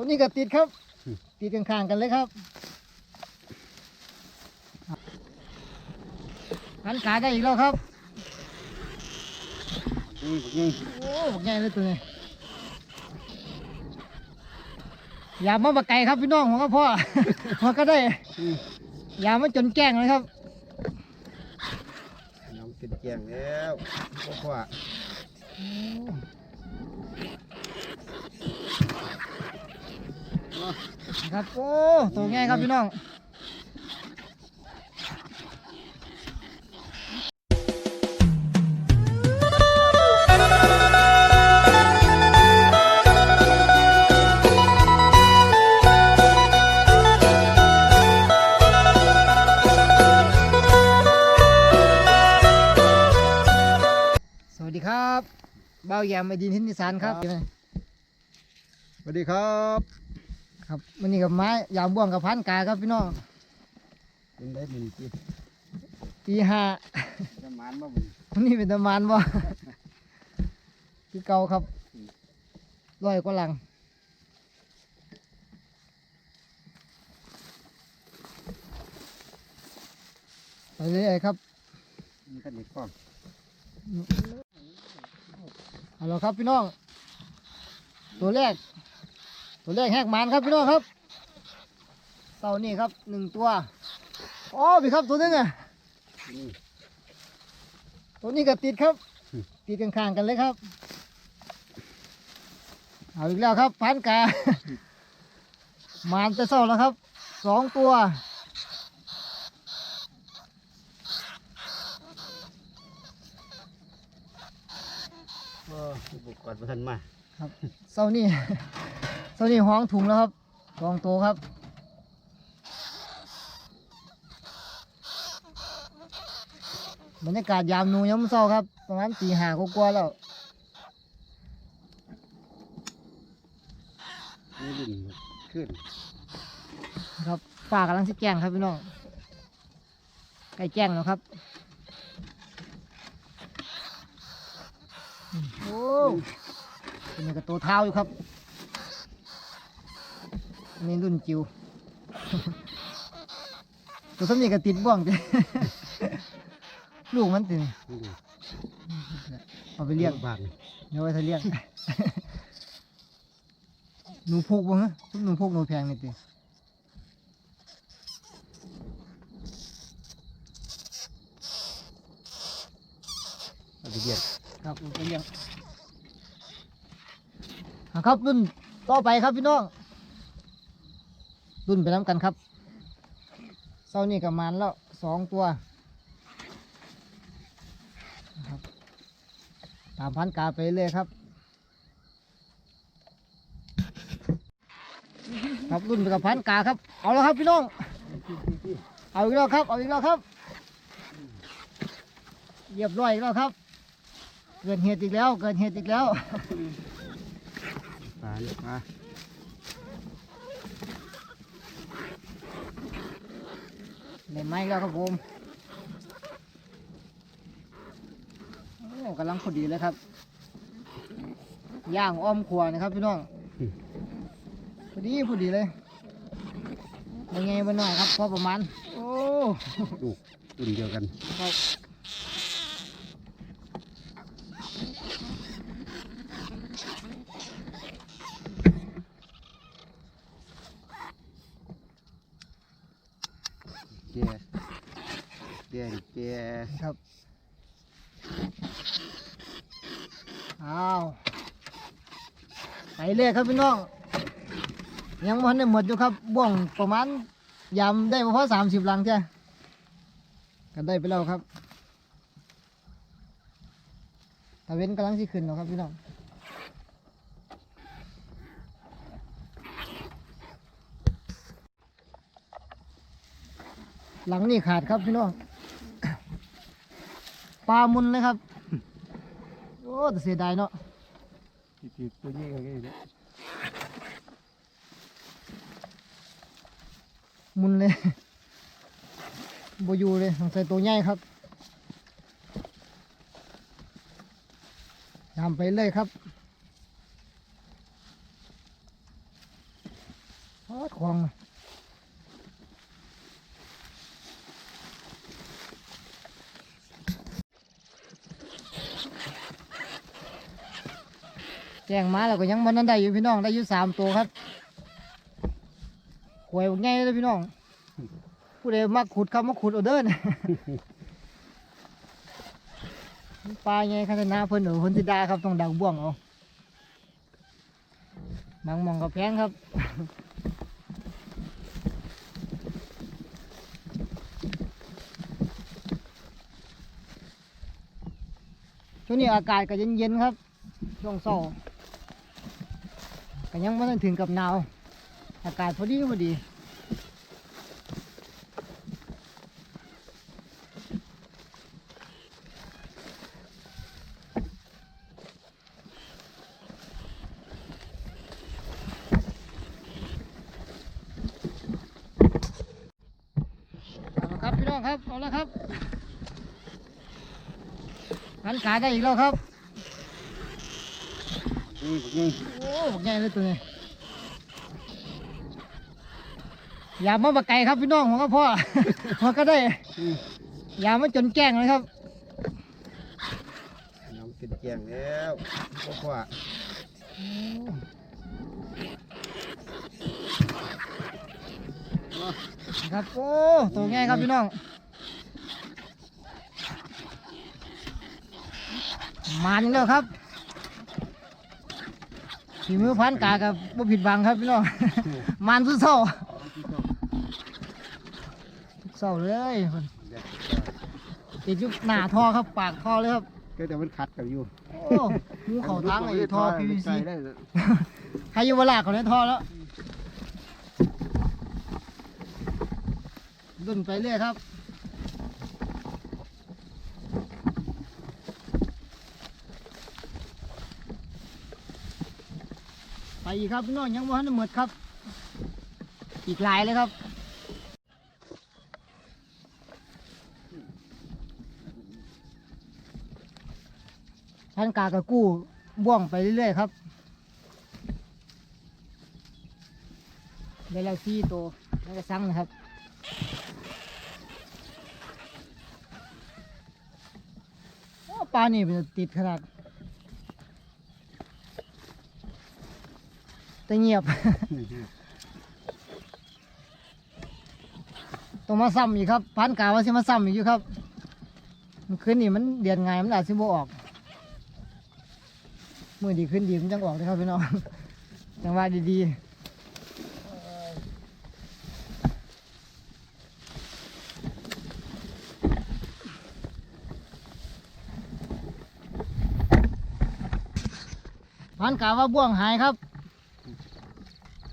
ตัวนี้ก็ติดครับ ติดข้างๆกันเลยครับหันขาได้อีกแล้วครับนี่นี่โอ้บอกใหญ่เลยตัวนี้อย่ามาบักไก่ครับพี่น้องของพ่อมันก็ได้อย่ามาจนแกล้งเลยครับน้องเป็นแจงแล้วเพราะว่า ครับโอ้ตัวง่ายครับพี่น้องครับเบาแยมไอดินทินิสานครับสวัสดีครับ ครับวันนี้กับไม้ยามบ่วงกับพันกาครับพี่น้องเป็นได้เป็นกี่ตีห้าประมาณบ่บุญวันนี้เป็นตะมานบ่คือเก่าครับร้อยกว่าหลังไปเรื่อยๆครับนี่ก็เด็กก่อนเอาละครับพี่น้อง ตัวแรก ตัวแรกแหกหมันครับพี่น้องครับเต่านี่ครับหนึ่งตัวอ๋อพี่ครับตัวนึงอะนี่ตัวนี้ก็ติดครับ ติดข้างๆกันเลยครับ เอาอีกแล้วครับพันกามานจะเศร้าแล้วครับสองตัวก็อุปกรณ์มาทันมาครับเศร้านี่ เศร้านี่ห้องถุงแล้วครับสองตัวครับ บรรยากาศยามหนูยามเศร้าครับ ประมาณตีห้ากว่าๆแล้วนี่ดินขึ้น ครับฝ้ากำลังสิแจ้งครับพี่น้องใกล้แจ้งแล้วครับอืมโอ้เป็นนี่กับตัวเท้าอยู่ครับอั นนี่รุ่นจิวตัวสำนีก็ติดบ่วงจ้ะลูกมันติดนี่ดิเอาไปเลี้ยงบาทนี่เดี๋ยวไว้ถ้าเลี้ยงหนูพุกบ่ฮะทุกหนูพุกหนูแพงนี่ติเอาไปเดียดครับผมเป็นยังอะครับรุ่นต่อไปครับพี่น้อง รุ่นไปน้ำกันครับเศร้านี่กับมันแล้วสองตัวครับตามพันกาไปเลยครับ ครับรุ่นไปกับพันกาครับ เอาแล้วครับพี่น้อง เอาอีกแล้วครับ เอาอีกแล้วครับเรียบร้อยอีกแล้วครับ เกิดเหตุอีกแล้ว เกิดเหตุอีกแล้วปลา เนี่ยปลาเล่นไม้แล้วครับผมโอ้กำลังพอดีเลยครับ ย่างอ้อมครัวนะครับพี่น้องพอดีพอดีเลยยังไงบ้างหน่อยครับพอประมาณ โอ้ลูกรุ่นเดียวกันครับ แก่แก่แก่ครับอ้าวไปเลยครับพี่น้องยังมันได้หมดอยู่ครับบ่วงประมาณยำได้มาพอสามสิบลังใช่กันได้ไปแล้วครับตะเว้นกำลังสิขึ้นแล้วครับพี่น้องหลังนี่ขาดครับพี่น้อง ปลามุนเลยครับ โอ้แต่เสียดายเนาะติดตัวนี้ก็ได้เนี่ยมุนเลยบอยู่เลยสงสัยตัวใหญ่ครับยำไปเลยครับโอ้ควง แจ้งมาแล้วก็ยังมันนั้นได้อยู่พี่น้องได้อยู่สามตัวครับหวยง่ายเลยพี่น้อง ผู้ใดมาขุดครับมาขุดเอาเดินปลาไงขนาดนาเพิ่นเออเพิ่นสิดาครับต้องดักบ่วงเอาบางมองกับแพงครับช่วงนี้อากาศก็เย็นๆครับช่วงเช้า ก็ยังไม่ต้องถึงกับหนาวอากาศพอดีพอดีครับพี่น้องครับ เอาละครับหันขาได้อีกแล้วครับ นี่นี่โอ้บอกใหญ่เลยตัวนี้อย่ามาบะไก่ครับพี่น้องของก็พ่อหัวก็ได้อืมอย่ามาจนแกล้งเลยครับน้ำเป็นแกงแล้วก็ว่าครับโอ้ตัวใหญ่ครับพี่น้องมาอีกแล้วครับ ฝีมือพันกากับบ่ผิดหวังครับพี่น้องมานสุดเศร้าเศร้าเลยติดอยุหน้าท่อครับปากท่อเลยครับก็แต่มันขัดกันอยู่โอ้หูเขาทางไอ้ท่อ PVC ใส่ได้เลยใครอยู่เวลาเขาในท่อแล้วดุนไปเรื่อยครับ อีกครับพี่น้องยังว่าทันหมดครับ อีกหลายเลยครับท่านกากระกู้บ่วงไปเรื่อยๆครับได้แล้วซี่ตัวแล้วก็สั่งนะครับโอ้ปลานี่มันติดขนาด แต่เงียบ ต้องมาซ้ำอีกครับพันกาว่าสิมาซ้ำอีกอยู่ครับมันคืนนี่มันเดือนไงมันอาจสิบออกมือดีขึ้นดีมันจังออกเลยครับพี่น้องจังหวะดีๆพันกาว่าบ่วงหายครับ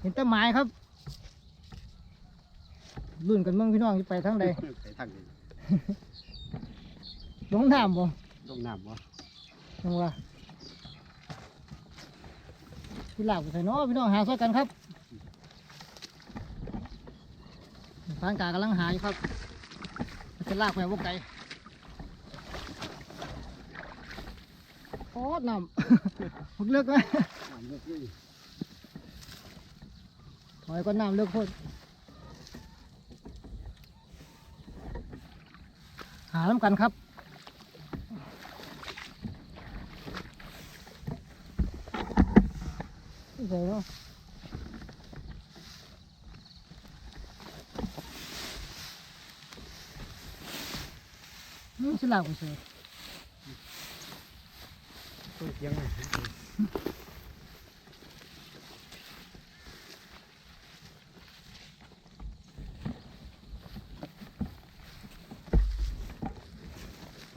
ห็นแต่ไม้ครับรุ่นกันเมืองพี่น้องจะไปทางใดไปทางนี้ลงน้ำบ่ลงน้ำบ่จังหวะพี่หลากไปใส่เนาะพี่น้องหาซอยกันครับพานกากำลังหาอยู่ครับมันจะลากไปว่าไกลโอ้น้ำมันเลือกไหมน้ำเย อยก็น้ำเลือกโคตรหาน้ำกันครับใส่เนาะนี่สลากไปเสือต้นเสียง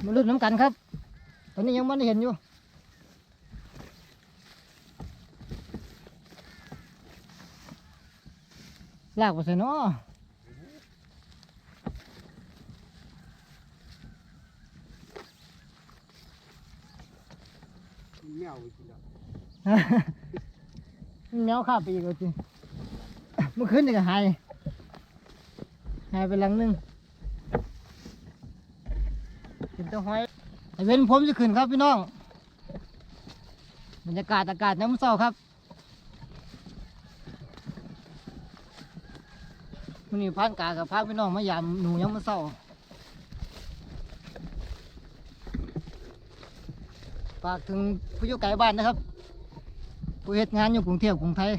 มาลุ้นน้ำกันครับ ตอนนี้ยังไม่ได้เห็นอยู่ลากไปใส่เนาะแมวไปกินแล้วแมวข้าบไปอีกแล้วจริงเมื่อคืนนี่ก็หายหายไปหลังหนึง เป็นเต้าหอยไอเว้นผมจะขึ้นครับพี่น้อง บรรยากาศอากาศน้ำเศร้าครับมันนี่พันกากับพาพี่น้องมายามหนูยังมาเศร้าฝากถึงผู้อยู่ไกลบ้านนะครับ ผู้เหตุงานอยู่กรุงเทพกรุงไทย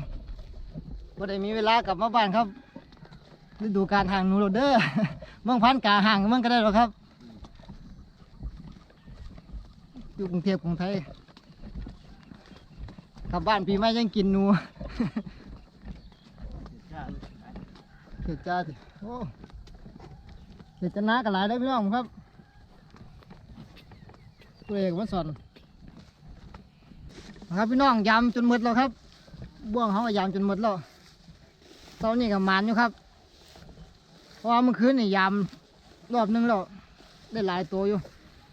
บ่ได้มีเวลากลับมาบ้านครับฤดูการห่างหนูโรเดอร์เมืองพันกาห่างกับเมืองก็ได้หรอครับ อยู่กรุงเทพกรุงไทยกลับบ้านปีใหม่ยังกินหนูเกิดจ้าสิโอ้เกิดจะน้ากันหลายได้พี่น้องครับตัวเอกมันสอนนะครับพี่น้องยำจนหมดแล้วครับบ่วงเขาก็ยำจนหมดแล้วเช้านี้กับมันอยู่ครับเพราะว่าเมื่อคืนนี่ยำรอบหนึงแล้วได้หลายตัวอยู่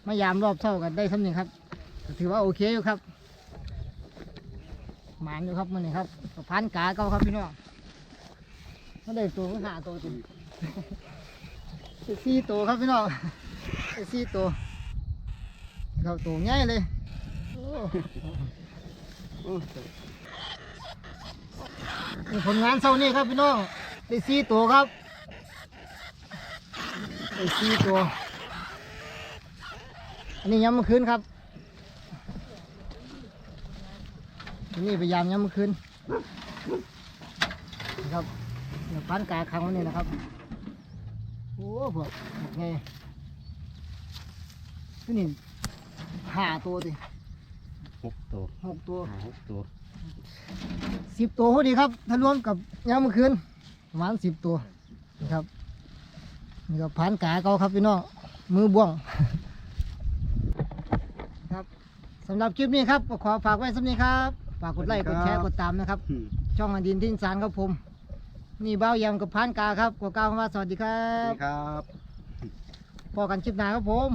มายามรอบเช้ากันได้สำนึงครับ ถือว่าโอเคอยู่ครับหมานอยู่ครับมันนี่ครับพันกาเก่าครับพี่น้องไม่ได้ตัวก็หาตัวจริงสี่ตัวครับพี่น้องได้สี่ตัวครับตัวใหญ่เลยนี่ผลงานเช้านี้ครับพี่น้องได้สี่ตัวครับได้สี่ตัว อันนี้ย้ำเมื่อคืนครับอันนี้พยายามย้ำเมื่อคืนนะครับเดี๋ยวพันกาครั้งวันนี้นะครับ โอ้พวกพวกไงที่นี่ห้าตัวดิหกตัวหกตัวห้าหกตัวสิบตัวพอดีครับ ถ้ารวมกับย้ำเมื่อคืนประมาณสิบตัวนะครับนี่ก็พันกาเก่าครับพี่น้องมือบ่วงครับ สำหรับคลิปนี้ครับก็ขอฝากไว้สำนี้ครับ ฝากกดไลค์กดแชร์กดตามนะครับอืมช่องอันดินทิ้งสารครับผม นี่เบ้าแยมกับพานกาครับกว่ากล่าวคำว่าสวัสดีครัสวับสดีครับพอกันคลิปหน้าครับผม